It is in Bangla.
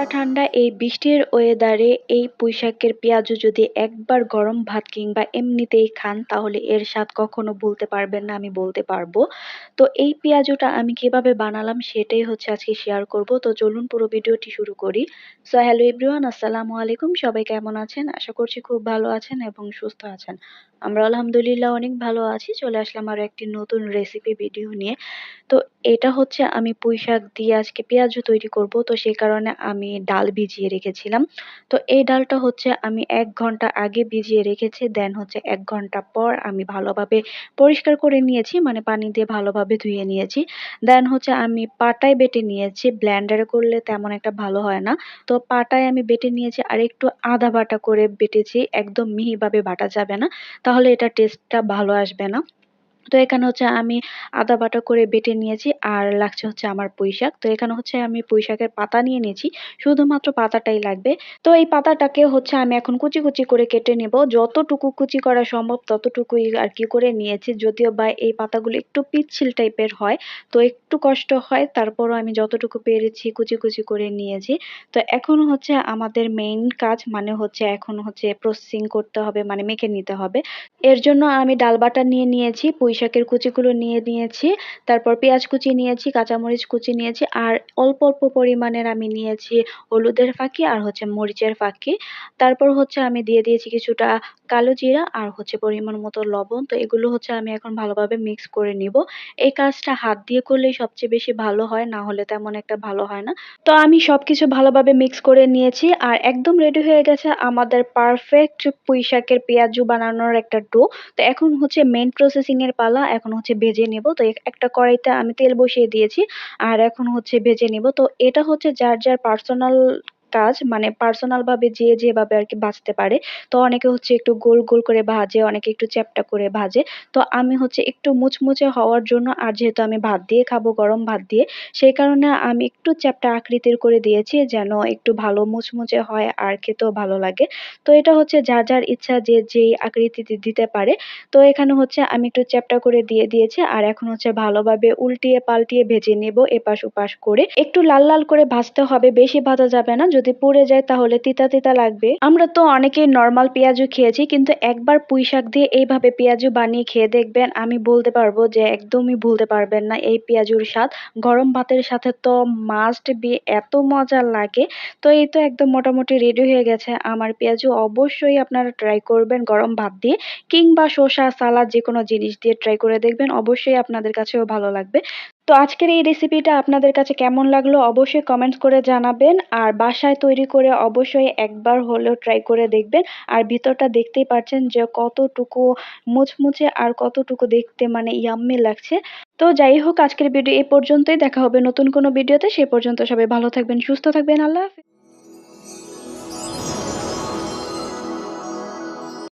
ঠান্ডা ঠান্ডা এই বৃষ্টির ওয়েদারে এই পুঁইশাকের পেঁয়াজু যদি একবার গরম ভাত কিংবা এমনিতেই খান, তাহলে এর স্বাদ কখনো ভুলতে পারবেন না, আমি বলতে পারব। তো এই পেঁয়াজুটা আমি কীভাবে বানালাম সেটাই হচ্ছে আজকে শেয়ার করব। তো চলুন পুরো ভিডিওটি শুরু করি। সো হ্যালো এভরিওয়ান আসসালামু আলাইকুম। সবাই কেমন আছেন? আশা করছি খুব ভালো আছেন এবং সুস্থ আছেন। আমরা আলহামদুলিল্লাহ অনেক ভালো আছি। চলে আসলাম আরও একটি নতুন রেসিপি ভিডিও নিয়ে। তো এটা হচ্ছে আমি পুঁই শাক দিয়ে আজকে পেঁয়াজু তৈরি করব। তো সেই কারণে আমি ডাল ভিজিয়ে রেখেছিলাম। তো এই ডালটা হচ্ছে আমি এক ঘণ্টা আগে ভিজিয়ে রেখেছি দেন হচ্ছে এক ঘণ্টা পর আমি ভালোভাবে পরিষ্কার করে নিয়েছি মানে পানি দিয়ে ভালোভাবে ধুয়ে নিয়েছি। দেন হচ্ছে আমি পাটায় বেটে নিয়েছি ব্ল্যান্ডারে করলে তেমন একটা ভালো হয় না। তো পাটায় আমি বেটে নিয়েছি, আর একটু আদা বাটা করে বেটেছি, একদম মিহিভাবে বাটা যাবে না, তাহলে এটা টেস্টটা ভালো আসবে না। তো এখানে হচ্ছে আমি আদা বাটা করে বেটে নিয়েছি আর লাগছে হচ্ছে আমার পুঁই শাক তো এখানে হচ্ছে আমি পুঁই শাকের পাতা নিয়ে নিয়েছি, শুধুমাত্র পাতাটাই লাগবে। তো এই পাতাটাকে হচ্ছে আমি এখন কুচি কুচি করে কেটে নেব। যতটুকু কুচি করা সম্ভব ততটুকুই আর কি করে নিয়েছি। যদিও বা এই পাতাগুলো একটু পিচ্ছিল টাইপের হয়, তো একটু কষ্ট হয়, তারপরও আমি যতটুকু পেরেছি কুচি কুচি করে নিয়েছি। তো এখন হচ্ছে আমাদের মেইন কাজ মানে হচ্ছে এখন হচ্ছে প্রসেসিং করতে হবে মানে মেখে নিতে হবে। এর জন্য আমি ডাল বাটা নিয়ে নিয়েছি পুঁই শাকের কুচিগুলো নিয়ে নিয়েছি, তারপর পেঁয়াজ কুচি নিয়েছি, কাঁচামরিচ কুচি নিয়েছি, আর অল্প অল্প পরিমাণের আমি নিয়েছি হলুদের ফাঁকি আর হচ্ছে মরিচের ফাঁকি। তারপর হচ্ছে আমি দিয়ে দিয়েছি কিছুটা কালো জিরা আর হচ্ছে পরিমাণ মতো লবণ। তো এগুলো হচ্ছে আমি এখন ভালোভাবে মিক্স করে নিব। এই কাজটা হাত দিয়ে করলেই সবচেয়ে বেশি ভালো হয়, না হলে তেমন একটা ভালো হয় না। তো আমি সবকিছু ভালোভাবে মিক্স করে নিয়েছি আর একদম রেডি হয়ে গেছে আমাদের পারফেক্ট পুঁই শাকের পেঁয়াজু বানানোর একটা ডো তো এখন হচ্ছে মেন প্রসেসিং এর পালা, এখন হচ্ছে ভেজে নেব। তো একটা কড়াইতে আমি তেল বসিয়ে দিয়েছি, আর এখন হচ্ছে ভেজে নেব। তো এটা হচ্ছে যার যার পার্সোনাল কাজ মানে পার্সোনাল ভাবে যে যেভাবে আর কি ভাজতে পারে। তো অনেকে হচ্ছে একটু গোল গোল করে ভাজে, অনেকে একটু চ্যাপ্টা করে ভাজে। তো আমি হচ্ছে একটু মুচমুচে হওয়ার জন্য, আর যেহেতু আমি ভাত দিয়ে খাব, গরম ভাত দিয়ে, সেই কারণে আমি একটু চ্যাপ্টা আকৃতির করে দিয়েছি যেন একটু ভালো মুচমুচে হয় আর খেতেও ভালো লাগে। তো এটা হচ্ছে যার যার ইচ্ছা যে যেই আকৃতিতে দিতে পারে। তো এখানে হচ্ছে আমি একটু চ্যাপ্টা করে দিয়ে দিয়েছি, আর এখন হচ্ছে ভালোভাবে উল্টিয়ে পাল্টিয়ে ভেজে নেব এপাশ ওপাশ করে। একটু লাল লাল করে ভাজতে হবে, বেশি ভাজা যাবে না। যদি পুড়ে যায় তাহলে তিতা তিতা লাগবে। আমরা তো অনেকেই নর্মাল পেঁয়াজু খেয়েছি, কিন্তু একবার পুঁই শাক দিয়ে এইভাবে পেঁয়াজু বানিয়ে খেয়ে দেখবেন, আমি বলতে পারব যে একদমই ভুলতে পারবেন না এই পেঁয়াজুর স্বাদ। গরম ভাতের সাথে তো মাস্ট বি এত মজা লাগে। তো এই তো একদম মোটামুটি রেডি হয়ে গেছে। আমার পেঁয়াজু অবশ্যই আপনারা ট্রাই করবেন গরম ভাত দিয়ে, কিংবা শসা, সালাদ যে কোনো জিনিস দিয়ে ট্রাই করে দেখবেন, অবশ্যই আপনাদের কাছেও ভালো লাগবে। তো আজকের এই রেসিপিটা আপনাদের কাছে কেমন লাগল অবশ্যই কমেন্টস করে জানাবেন। আর বাসায় তৈরি করে অবশ্যই একবার হলেও ট্রাই করে দেখবেন। আর ভিতরটা দেখতেই পাচ্ছেন যে কতটুকু মুচমুচে আর কতটুকু দেখতে মানে ইয়াম্মি লাগছে। তো যাই হোক, আজকের ভিডিও এই পর্যন্তই। দেখা হবে নতুন কোনো ভিডিওতে সে পর্যন্ত সবাই ভালো থাকবেন, সুস্থ থাকবেন। আল্লাহ হাফিজ।